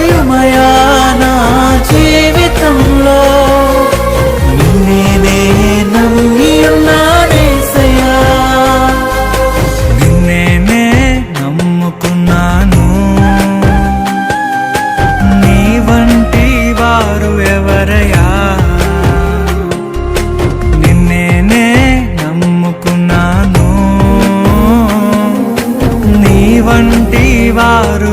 అద్భుతం నా జీవితంలో? నిన్నేనే నమ్మి ఉన్నానేసయ్యా నిన్నేనే నమ్ముకున్నాను. నీ వంటి వారు ఎవరయా? నిన్నేనే నమ్ముకున్నాను. నీ వంటి వారు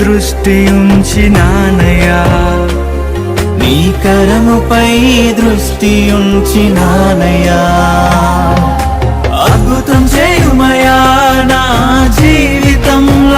దృష్టి ఉంచి నానయా నీ కరముపై దృష్టి ఉంచి నానయా అద్భుతం చేయుమయా నా జీవితంలో?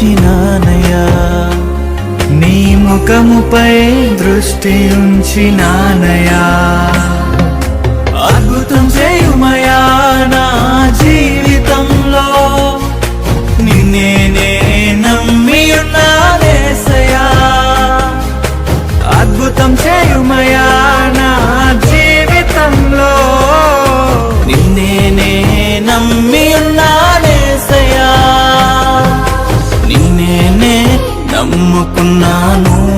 ఉంచినానయా నీ ముఖముపై దృష్టి ఉంచినానయా కుమ్ముకున్నాను